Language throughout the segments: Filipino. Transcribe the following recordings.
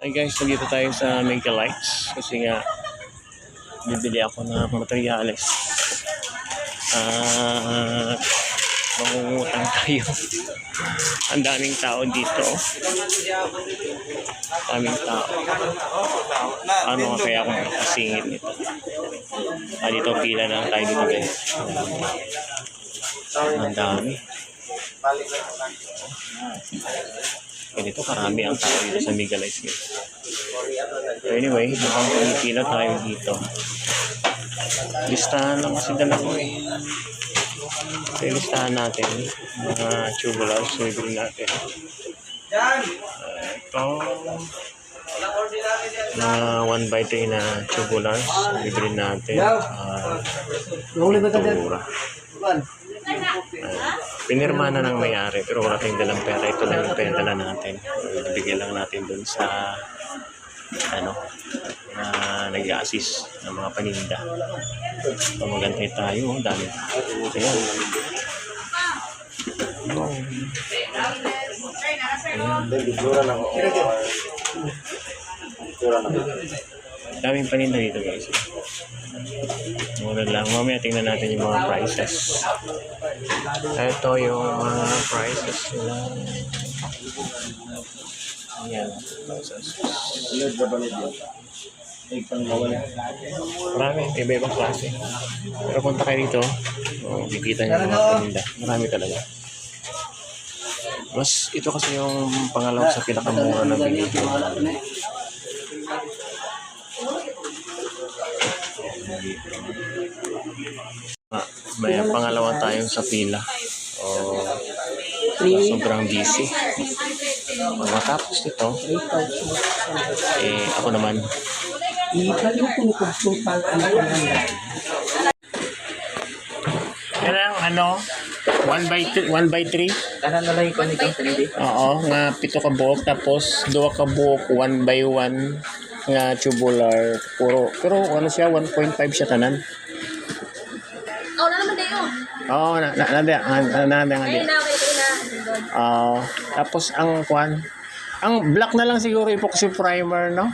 Hi guys, nandito tayo sa Mega Lights kasi nga bibili ako ng materyales. Ah, mangungutang tayo. Ang daming tao dito. Daming tao. Ano nga kaya kung makasingit nito? Ah, dito pila lang tayo dito guys. Ang dami. Ganito karami ang tao dito sa Mega Lights guys. So anyway, mukhang pumipila tayo dito. Listahan lang kasi dala ko eh. So listahan natin mga tubulars so bibili natin. Uh, ito, na 1 by 3 na tubulars bibili natin. Uh, tura. Uh, pinirma na ng may-ari pero wala tayong dalang pera. Ito lang yung pera dala natin. Ibigay lang natin dun sa ano na nag-assist ng mga paninda. So, magantay tayo. Ang dami. Ayan. Oh. Daming paninda dito guys. Mura lang. Mamaya tingnan natin yung mga prices. Ito yung mga prices nila. Ayan. Prices. Marami. Iba-ibang klase. Pero punta kayo dito, oh, bibita niyo mga paninda. Marami talaga. Mas ito kasi yung pangalaw sa pinakamura na binigyan. Ah, may pangalawa tayong sa pila. Oh, sobrang busy. Matapos nito, eh, ako naman. Yan ang ano, 1 by 3, 1 by 3. Tanan na lang yung ikaw, hindi. Oo, nga pito ka buok tapos duwa ka buok 1 by 1 nga tubular puro. Pero ano siya 1.5 siya tanan. Oh, na naman tayo. Oo, na na na na na na na Ayun na, okay, okay na. Oo. tapos ang kwan, ang black na lang siguro epoxy primer, no?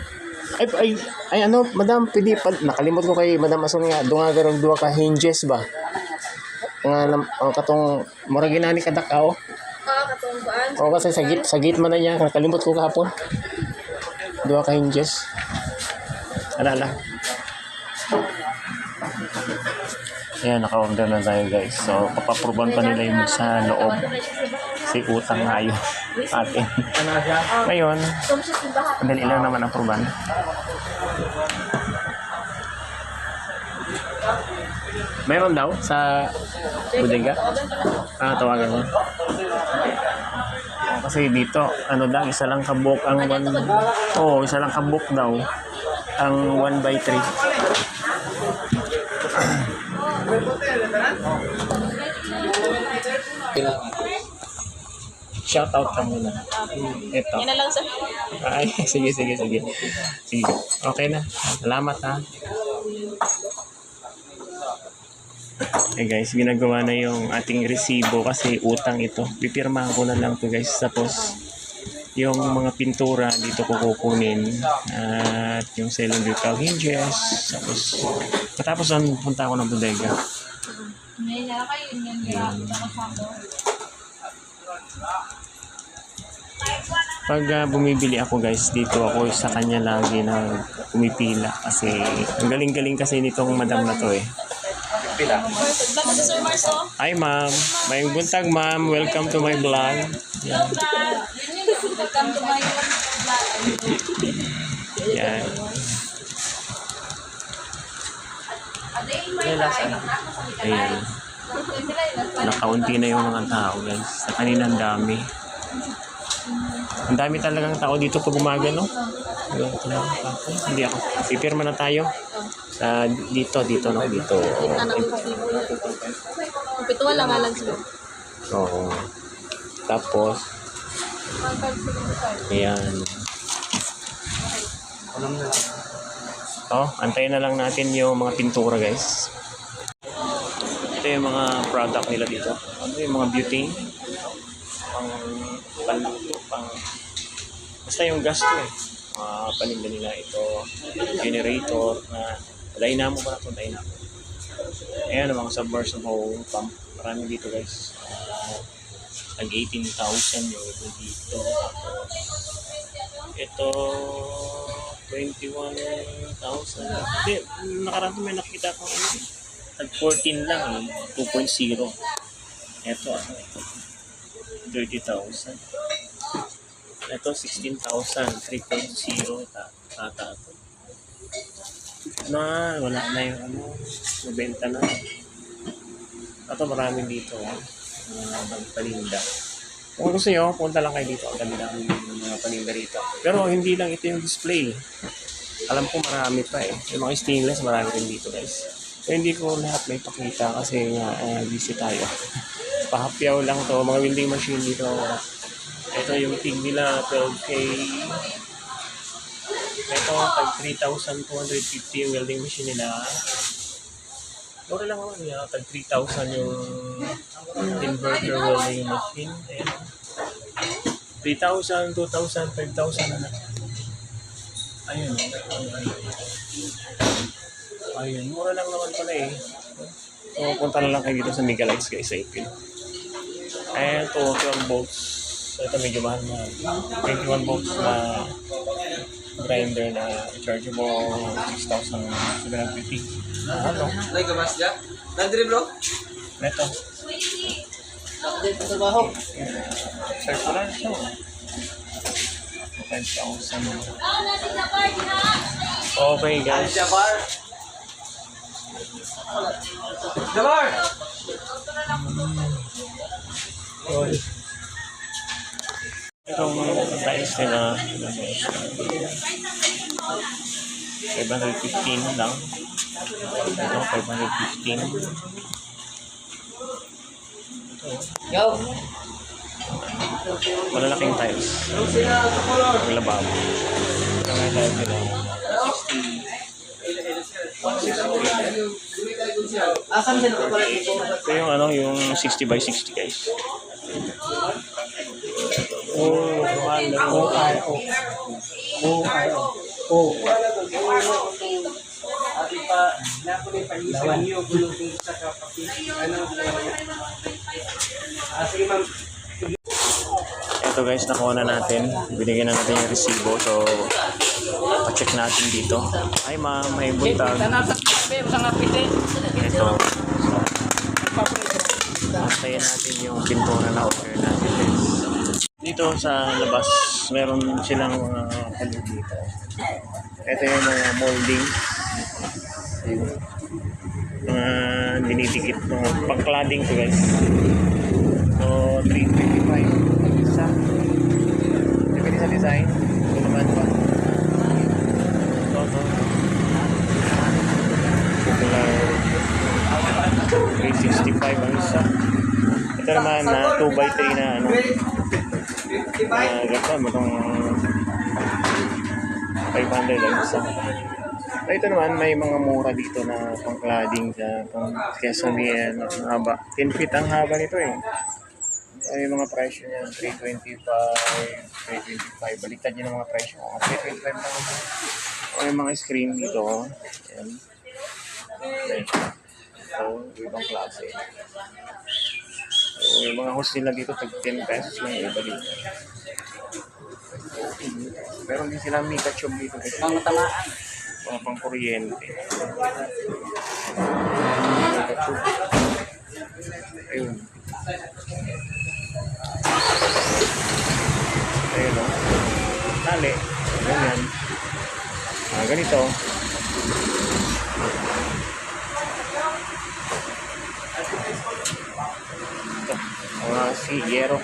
Ay, ay, ay ano, madam, pwede pa, nakalimot ko kay madam Asun nga, doon nga garong duwa ka hinges ba? Nga, nam- ang katong, mura ginani kadakaw. Ah, katong kuan. Oo, kasi sa git, sa git man na niya, nakalimot ko kahapon. Duwa ka hinges. Ala, ala. Ayan, naka-order na tayo guys. So, papaproban pa nila yung sa loob. Si utang yun atin. Ngayon, madali lang naman ang proban. Meron daw sa bodega. Ah, tawagan mo. Kasi dito, ano lang, isa lang kabuk ang one... Oh, isa lang kabuk daw. Ang 1 by 3. Shout out ka muna. Ito. Yan na lang sir. Ay, sige, sige, sige. Sige. Okay na. Salamat ha. Eh guys, ginagawa na yung ating resibo kasi utang ito. Pipirmahan ko na lang to guys. Tapos, yung mga pintura dito ko kukunin. At yung selling dito hinges. Tapos, matapos nun, punta ako ng bodega. Pag ah, bumibili ako guys, dito ako sa kanya lagi na pumipila kasi ang galing-galing kasi nitong madam na to eh. Bago si Sir Mars. Hi ma'am, may buntag ma'am, welcome to my vlog. Yan. Welcome to my vlog. Yan. Ayan. Nakaunti na yung mga tao guys. Sa kanina ang dami. Ang dami talagang tao dito pag umaga no? Hindi ako. Pipirma na tayo. Sa dito, dito no? Dito. Pituwa lang nga lang sila. Oo. Tapos, ayan. Oh, antayin na lang natin yung mga pintura guys. Ito yung mga product nila dito. Ano yung mga beauty? Pang panluto, pang... Basta yung gas to eh. mga paninda nila ito, generator na dynamo pa na ito, dynamo. Ayan, ang mga submersible pump. Marami dito guys. Uh, nag 18,000 yung iba dito. Ito, 21,000. Hindi, nakaraan ko may nakita ko ano, tag 14 lang eh, 2.0. Ito, ano, 30,000. Ito, 16,000, 3.0 ta tata ito. Na, wala na yung ano, nabenta na. Ito, marami dito. ah. Mga paninda. Kung gusto nyo, punta lang kayo dito. Ang dami yung mga paninda rito. Pero hindi lang ito yung display. Alam ko marami pa eh. Yung mga stainless, marami rin dito guys. So, hindi ko lahat may pakita kasi nga uh, busy tayo. Pahapyaw lang to. Mga winding machine dito. Ito yung tig nila, 12K. Ito, tag 3,250 yung welding machine nila. Mura lang naman niya, tag 3,000 yung inverter welding machine. Ayan. 3,000, 2,000, 5,000 na. Ayun. Ayun, mura lang naman pala eh. So, punta na lang kayo dito sa Megalites guys sa Ipil. Ayan, ito, 12 volts. Ito medyo mahal na. 21 volts na grinder na chargeable 6,750. Ah, ano? Lagi mas dia. Nandri bro. Ito. Dito sa trabaho. Search ko lang siya. 5,000. Okay guys. Jabar. Jabar. Itong tiles nila, 515 lang. Ito, 515. Yo. Malalaking tiles. Ang lababo. Ito nga tiles nila. 60. Asan din ko pala dito? Ito yung ano, yung 60 by 60 guys. Na O I O. O I O. O. Ati pa, ni panisan niyo gulong dito sa kapatid. Ano? Ah, sige ma'am. Ito guys, nakuha na natin. Binigyan na natin yung resibo. So, pa-check natin dito. Ay ma'am, may buntag. Sa. Ito. Antayin natin yung pintura na order natin. Dito sa labas, meron silang mga kalig dito. Ito yung mga molding. Ayun. Mga dinidikit, mga pang-cladding to guys. So, 325 isa. Depende sa design. Ito naman pa. Ito, ito. Ito lang. 365 ang isa. Ito naman na 2x3 na ano. Uh, ganda mo itong 500 ang isa. So, ito naman may mga mura dito na pang cladding sa pang Quezonian ang haba. 10 feet ang haba nito eh. Ay, mga presyo niya, 325, 325. Baliktad niyo ng mga presyo. Mga 325 lang. O yung mga screen dito. Ayan. Ayan. So, ibang klase. So, yung mga host nila dito, tag 10 pesos lang yung iba dito. Meron din sila Mika Chum dito. Kasi Mga tamaan. mga pang kuryente. Mika. Ayun. Ayun o. Tali. Ganyan. Ah, ganito. Mga si Yero.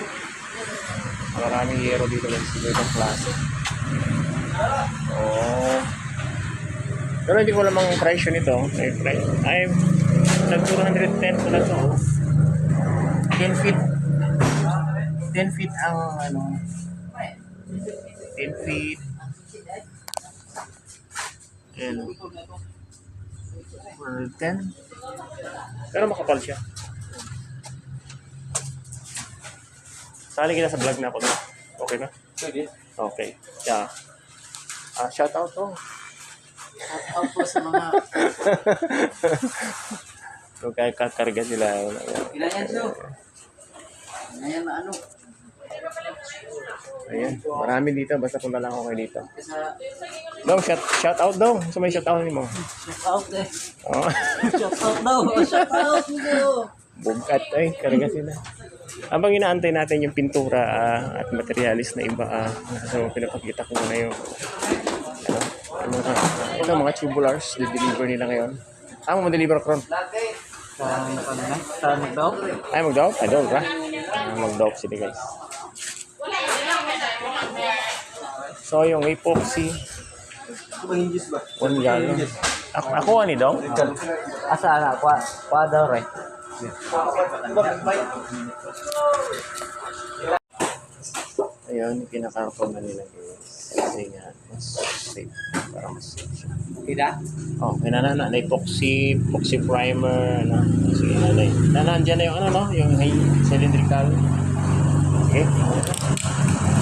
Maraming Yero dito lang sa ibang klase. Oh. Pero hindi ko alam ang presyo nito. Ay, pre- ay nag 210 pala to. oh. 10 feet. 10 feet ang ano. 10 feet. Well, 10. Pero makapal siya. Sali kita sa vlog na ako. no? Okay na? Pwede. Okay. Yeah. Ah, shout out to. Out po sa mga... Kung kaya kakarga nga. Ilan yan, so? Na ano? Ayan, marami dito. Basta punta lang ako kayo dito. Daw, shout, shout out daw. Sa may shout out mo. Shout out eh. Oh. Shout out daw. Shout out mo. Bugat ay, karga sila. Habang inaantay natin yung pintura ah, at materialis na iba, ah, so pinapakita ko muna yung ano, ano, ah, ito mga tubulars, deliver nila ngayon. Ah, mo deliver kron. Sa... Sa magdaw? Ay, mag-down? Ay, down ka? Ah, mag-down sila guys. So, yung epoxy, one gallon. Ako, ako ani daw? Asa na? Kwa, kwa daw rin. Ayun, kinakarton na nila guys. Kasi nga, mas safe. Para mas safe siya. Tidak? Oh, may nanana na epoxy, epoxy primer, ano. Sige, nanay. Nanandyan na yung ano, no? Yung high cylindrical. Okay. tayo.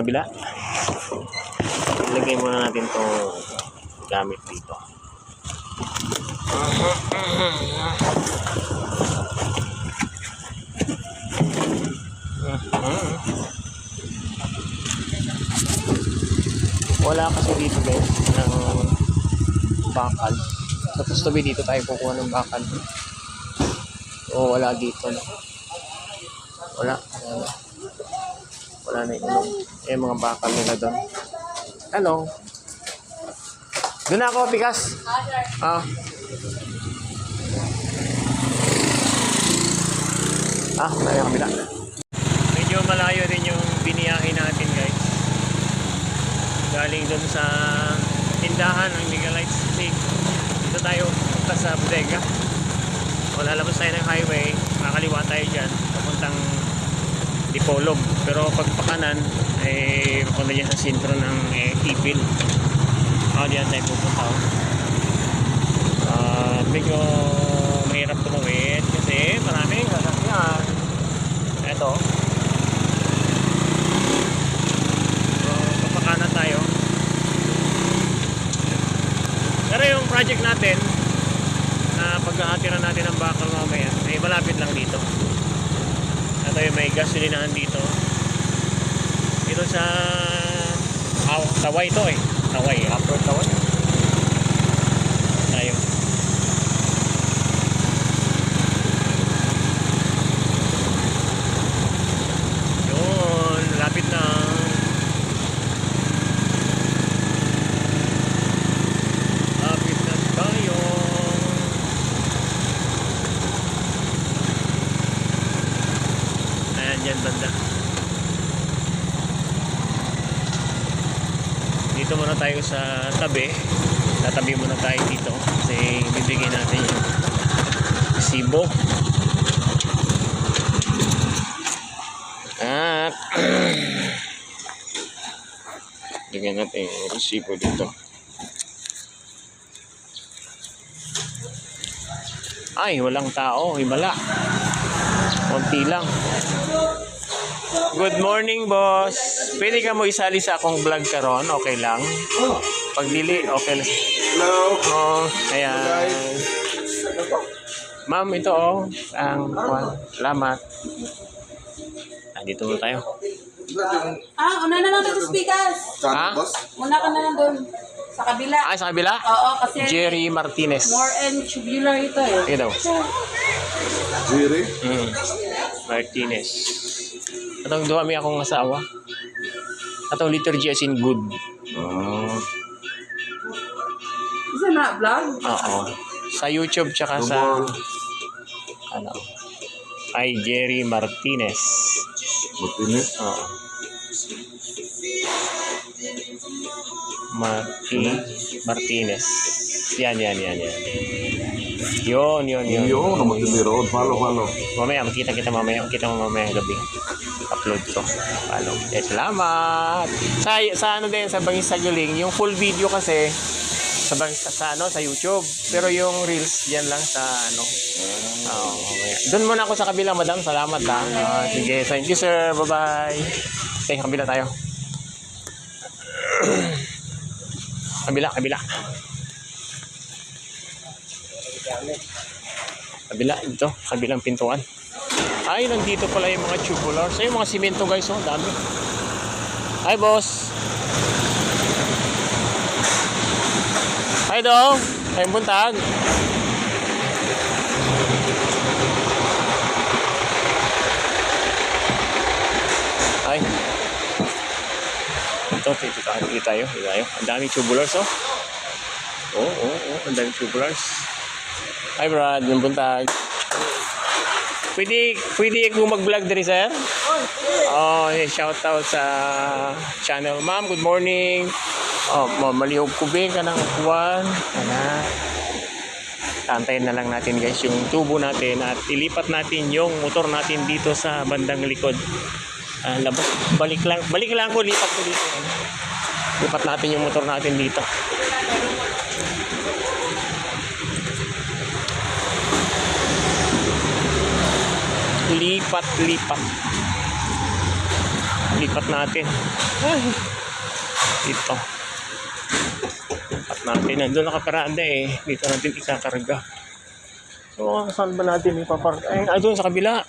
Kabila. Ilagay muna natin to gamit dito. Wala kasi dito guys ng bakal. Sa Tustoy dito tayo kukuha ng bakal. O wala dito. Wala. Wala, wala na yung eh, mga bakal nila doon. Ano? Doon ako, Pikas. Ah. Ah, tayo kabila. Medyo malayo rin yung biniyahin natin, guys. Galing doon sa tindahan ng Megalites Steak. Dito tayo punta sa bodega. O lalabas tayo ng highway, makakaliwa tayo dyan, papuntang Dipolog. Pero pag pakanan, eh, papunta dyan sa sentro ng eh, Ipil. O, diyan tayo pupunta. Ah, medyo mahirap tumawid kasi maraming sasakyan. Eto. So, papakanan tayo. Pero yung project natin, na pag-aatiran natin ng bakal mamaya ay malapit lang dito at ay may gasolinahan dito. Dito sa Aw, Taway to eh. Taway, upper Taway tayo yun, lapit na lapit na tayo Ayan, dyan banda. Dito muna tayo sa tabi. Tatabi muna tayo dito kasi bibigyan natin yung resibo. At bigyan natin yung resibo dito. Ay, walang tao. Himala. Konti lang. Good morning, boss. Pwede ka mo isali sa akong vlog karon, okay lang? Pag dili, okay lang. Hello. Oh, ayan. Ma'am, ito oh, ang kwan. Salamat. Ah, dito muna tayo. Ah, una na lang dito speakers. Ha? Una ka na lang doon. Sa kabila. Ah, sa kabila? Oo, kasi Jerry Martinez. more and tubular ito eh. Daw. Jerry? Mm. Martinez. Atong duha mi akong asawa. Atong liturgy as in good. Ah. Isa na vlog? Oo. Sa YouTube tsaka sa ano ay Jerry Martinez. Martinez? Oo. Marti Martinez. Yan, yan, yan, yan. Yun, yun, yun. Yun, naman din road. Follow, follow. Mamaya, magkita kita mamaya. Magkita mo mamaya gabi. Upload ko. Follow. Eh, salamat! Sa, sa ano din, sa Bangis Saguling, yung full video kasi, sa Bangis, sa ano, sa YouTube. Pero yung Reels, yan lang sa ano. Oo, mamaya. Doon muna ako sa kabila, madam. Salamat ha. Ah, sige, thank you sir. Bye-bye. Okay, kabila tayo. kabila, kabila. Kabila, ito. Kabilang pintuan. Ay, nandito pala yung mga tubulars. Ay, yung mga simento guys, oh, dami. Hi, boss. Hi, dong. Ay, buntag. Ay. Ito, tayo. Dito tayo. Tayo. Ang daming tubulars, oh. Oo, oh, oo, oh, Ang daming tubulars. Hi, Brad. Yung buntag. Pwede, pwede ko mag-vlog diri, sir? Oh, yeah, shout out sa channel. Ma'am, good morning. Oh, ma- malihog kubing ka ng kuwan. Ana. Tantayin na lang natin guys yung tubo natin at ilipat natin yung motor natin dito sa bandang likod. Ah, labas, balik lang, balik lang ko, lipat ko dito. Lipat natin yung motor natin dito. Lipat lipat lipat natin. Ay. Dito lipat natin. Nandun nakaparada eh. Dito natin ikakarga. So saan ba natin ipapark? Ay ay doon sa kabila.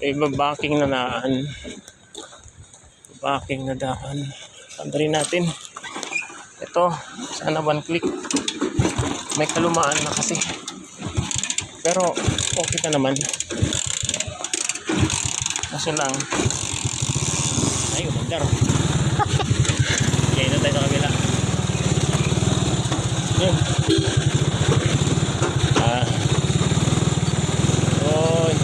Eh babaking na naan babaking na daan. Sandali natin. Ito sana one click. May kalumaan na kasi pero okay ka naman Kaso lang, ay, umandar. Kaya na tayo sa kabila. Yun. Ah. Yun.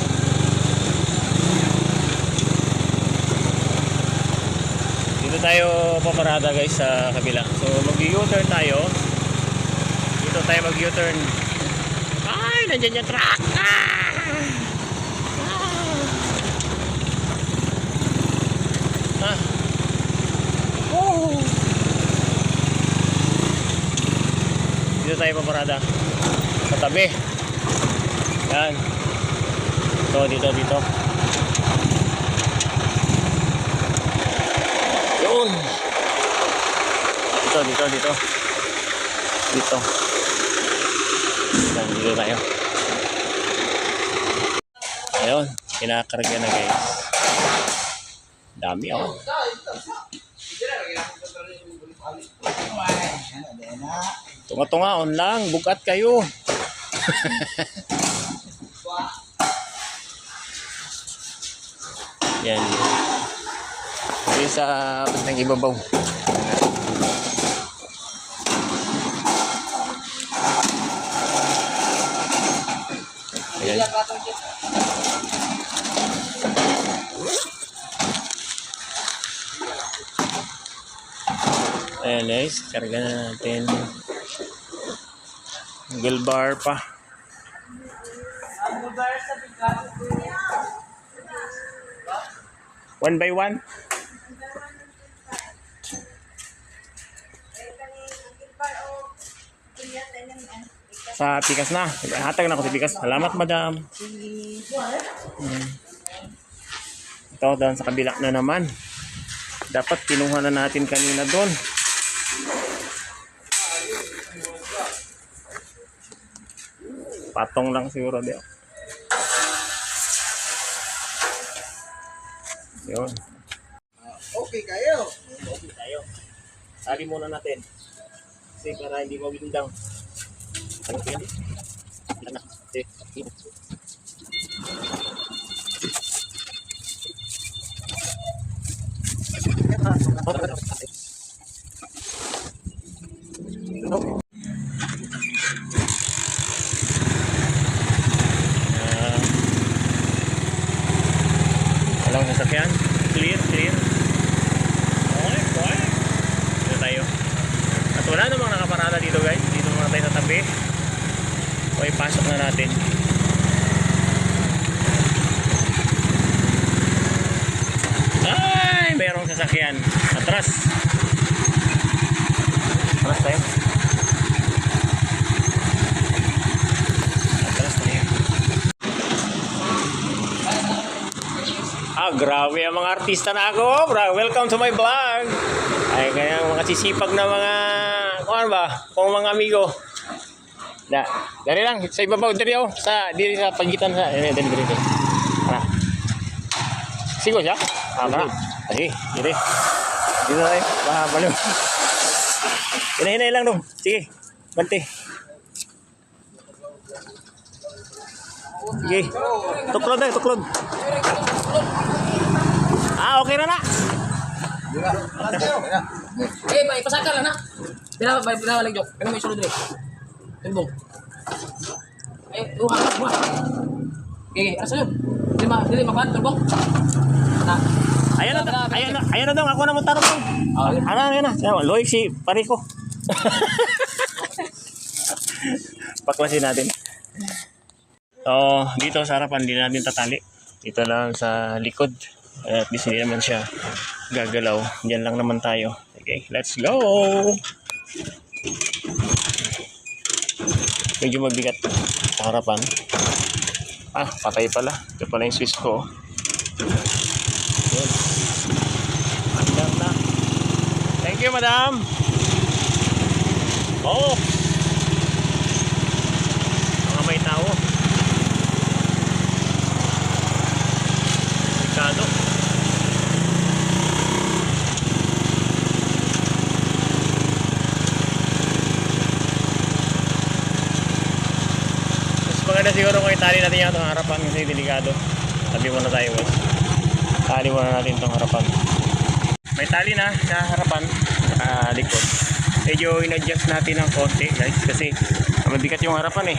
Dito tayo paparada guys sa kabila. So mag-u-turn tayo. Dito tayo mag-u-turn. Yung truck. Ah! Ah. Oh. Dito tayo paparada. Sa tabi. Yan. Ito, dito, dito. Yun. Dito, dito, dito. Dito. Yan, dito tayo. Kinakarga na guys. Dami oh. Tunga-tungaon lang, bukat kayo. Yan. Dito sa bandang ibabaw. Ayan. Ayan guys, karga na natin. Google bar pa. One by one? Sa pikas na. Hatag na ako sa pikas. Salamat, madam. Hmm. Ito, doon sa kabila na naman. Dapat kinuha na natin kanina doon. Patong lang siguro di. Yun. Okay kayo. Okay tayo. Sali muna natin. Kasi para hindi mabindang. Yan? Ilan na? Okay. Ah. Walang sasakyan. Clear, clear. Okay, okay. Dito tayo. At wala namang nakaparada dito guys. Dito tayo sa tabi. Okay, pasok na natin. Ay, merong sasakyan. Atras. Atras tayo. Atras tayo. Grabe ang mga artista na ako. Bra, welcome to my vlog. Ay, kaya mga sisipag na mga, kung ano ba, kung mga amigo. Da, dari lang, sa ibabaw, dari ako, sa, diri sa pagitan sa, eh, dari, dari, dari. Tara. Sigo siya? Ah, tara. Ay, diri. Dito tayo, baka baliw. Hinahinay lang dong. Sige, bante. Sige. Tuklod na, tuklod. Ah, okay na na. Eh, may pasaka lang na. Bila may bila lang jok. Ano may sulod rin. Tumbong. Eh, duha ka. Okay, asa yun? Dili ma, dili mapan tumbong. Na. Ayan na, ayan na, ayan na dong. Ako na mo tarong dong. Ah. Ano, ayan na. Loy, si Pariko. Paklasin natin. So, dito sa harapan, hindi natin tatali. Dito lang sa likod. At least hindi naman siya gagalaw. Diyan lang naman tayo. Okay, let's go! Medyo mabigat sa harapan. Ah, patay pala. Ito pala yung switch ko. Yun. Andam na. Thank you, madam. Oh. Mga may tao. Delikado. Mas maganda siguro kung itali natin yung itong harapan kasi delikado. Tabi muna tayo guys. Tali muna natin itong harapan. May tali na sa harapan, ah, likod. Medyo in-adjust natin ng konti guys kasi mabigat yung harapan eh.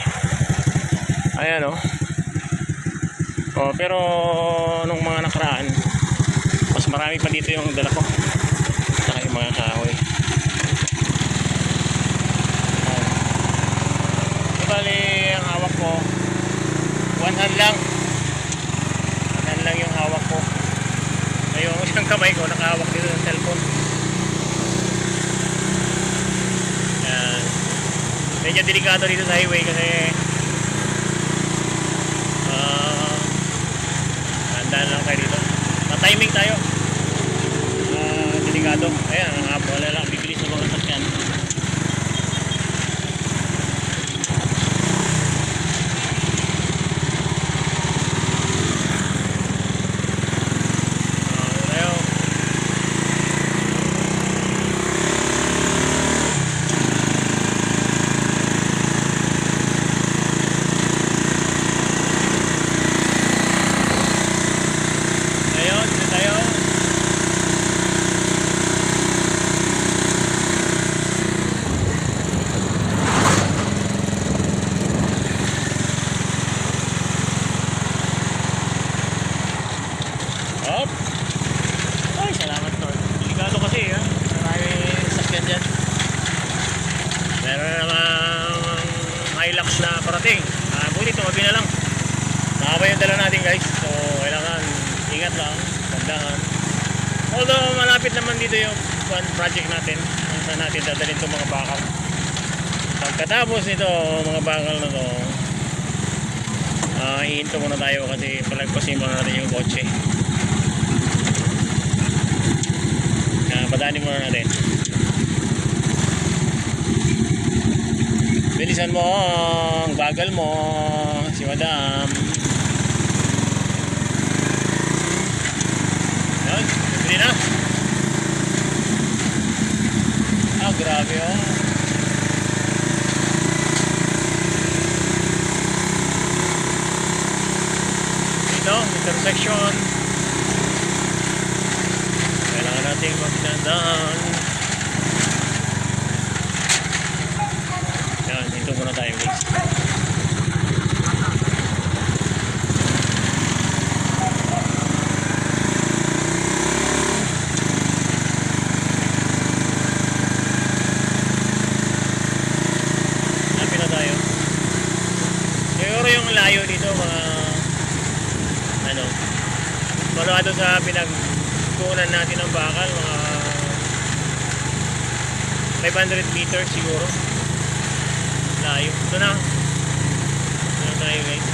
Ayan oh. Oh, pero nung mga nakaraan, mas marami pa dito yung dala ko. Saka yung mga kahoy. Bali, ang hawak ko, one lang. One lang yung hawak ko. Yung isang kamay ko, nakahawak dito ng cellphone. Ayan. Medyo delikado dito sa highway kasi ah Tandaan lang tayo dito. Na-timing tayo. Ah, delikado. Ayan, ang habo. Wala lang. Bibilis ng mga sakyan. Ah, tayo. Ayun, dito tayo. Up. Ay, salamat Lord. Delikado kasi ha. Marami sakyan dyan. Meron na namang Hilux na parating. Ah, buti tumabi na lang. Nakaba yung dala natin guys. So, kailangan ingat lang. Tandaan. Although, malapit naman dito yung one project natin. Kung saan natin dadalhin itong mga bakal. Pagkatapos nito, mga bakal na to, ah, hihinto muna tayo kasi palagpasin muna natin yung kotse. Ah, padaanin muna natin. Bilisan mo, ang bagal mo, si madam. Bili na. Ah, grabe oh. Dito, intersection. Kailangan nating magdandaan. Yan, dito muna tayo guys. doon sa pinagkunan natin ng bakal, mga 500 meters siguro. Layo. Ito na. Ito na tayo guys.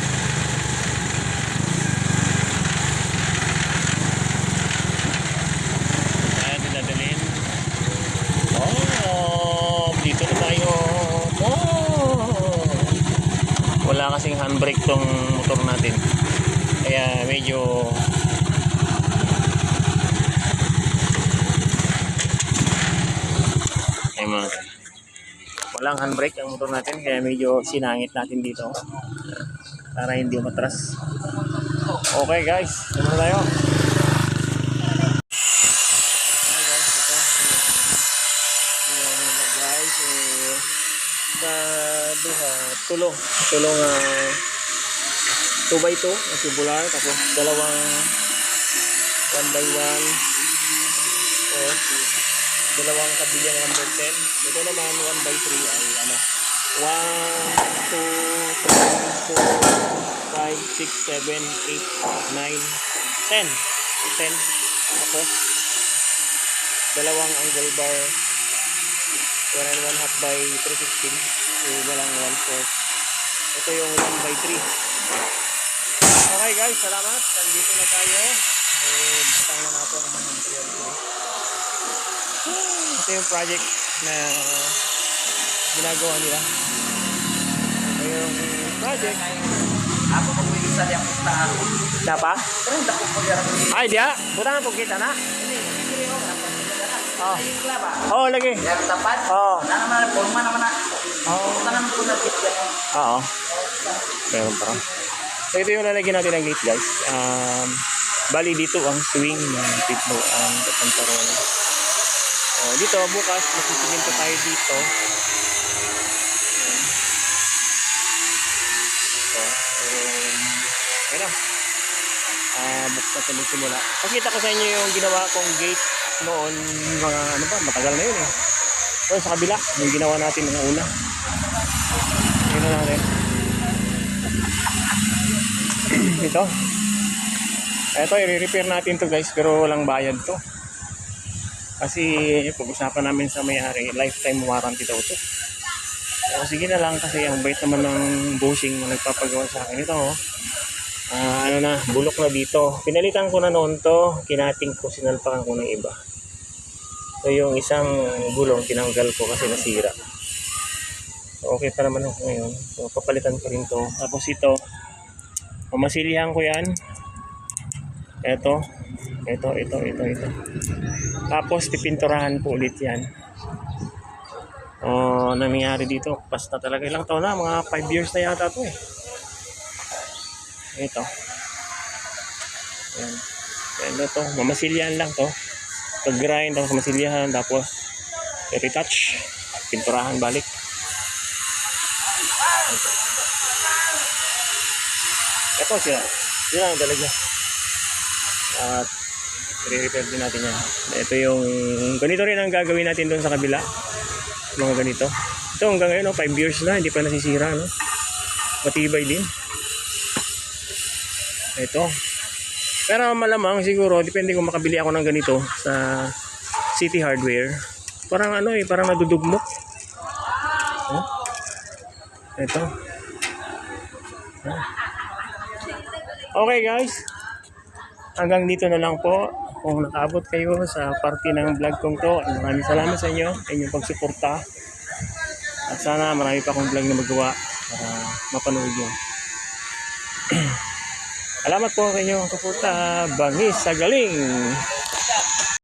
Kaya dinadalhin. Oh, dito na tayo. Oh. Wala kasing handbrake tong motor natin. Kaya medyo ay mga guys. Handbrake ang motor natin kaya medyo sinangit natin dito para hindi umatras. Okay guys, naman tayo. Duha, tulo. Tulo nga 2x2 na tubular. Tapos dalawang 1x1 o dalawang kabilya na number 10. Ito naman 1x3 ay ano 1, 2, 3, 4, 5, 6, 7, 8, 9, 10. 10. Tapos dalawang angle bar 1 and 1 half by 316 so walang 1 fourth. Ito yung 1 by 3 okay guys salamat. Nandito na tayo. Eh butang na natin ang mga material ito yung project na ginagawa nila ito yung project Ako kung may isa di ako sa ako. Dapa? Pero hindi ako Ay, dia. Butang po kita na. Oh. Oh, lagi. Yarang tapat. Oh. Wala naman na forma naman na. Oh. Naman po na kit yan. Oo. Meron pa. So ito yung lalagyan natin ng gate guys. Um, bali dito ang swing ng pitbull ang pantaron. Oh, dito bukas masisiminto tayo dito. So, um, ayun na. Ah, bukas natin magsimula. Pakita ko sa inyo yung ginawa kong gate noon mga ano ba, matagal na yun eh. So, sa kabila, yung ginawa natin ng una. Yun na natin. Ito. Ito, i-repair natin to guys, pero walang bayad to. Kasi pag-usapan namin sa may-ari, lifetime warranty daw to. O sige na lang kasi ang bait naman ng bushing na nagpapagawa sa akin. Ito oh. Ah, ano na, bulok na dito. Pinalitan ko na noon to, kinating ko, sinalpakan ko ng iba. So yung isang gulong tinanggal ko kasi nasira. So, okay pa naman ako ngayon. So papalitan ko rin to. Tapos ito, Pamasilihan ko yan. Ito. Ito, ito, ito, ito. Tapos pipinturahan ko ulit yan. Oh, nangyari dito. Basta talaga ilang taon na. Mga 5 years na yata to eh. Ito. Yan. Yan ito. Mamasilyahan lang to. Pag-grind, tapos masilyahan, tapos retouch. Pinturahan balik. Ito siya. Yun ang talaga. At i-repair din natin yan. Ito yung ganito rin ang gagawin natin doon sa kabila. Mga ganito. Ito hanggang ngayon, no, 5 years na, hindi pa nasisira. No? Matibay din. Ito. Pero malamang siguro, depende kung makabili ako ng ganito sa City Hardware. Parang ano eh, parang nadudugmok. Oh. Ito. Okay guys. Hanggang dito na lang po. Kung nakaabot kayo sa party ng vlog kong to, maraming salamat sa inyo, inyong pagsuporta. At sana marami pa akong vlog na magawa para mapanood nyo. Salamat po sa inyong suporta. Bangis sa galing!